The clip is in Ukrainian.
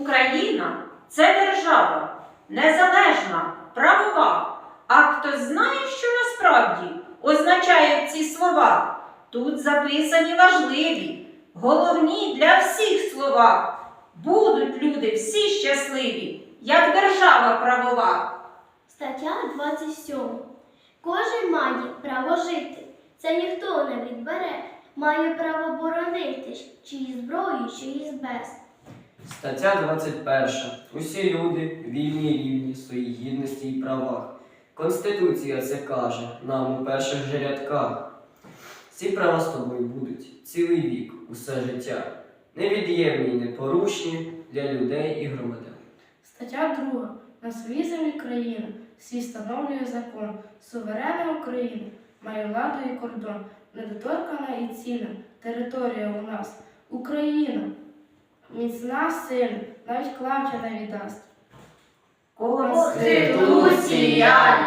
Україна це держава, незалежна, правова. А хто знає, що насправді означають ці слова? Тут записані важливі, головні для всіх слова. Будуть люди всі щасливі, як держава правова. Стаття 27. Кожен має право жити. Це ніхто не відбере. Має право боронитись, чи із зброєю, чи без. Стаття 21. Усі люди вільні і рівні в своїй гідності і правах. Конституція це каже нам у перших же рядках. Ці права з тобою будуть цілий вік, усе життя, невід'ємні й непорушні для людей і громадян. Стаття 2. На своїй землі країна, свій встановлює закон. Суверенна Україна має владу і кордон, недоторкана і цінна територія у нас. Україна, міцна син, навіть клавча не віддасть. Конституція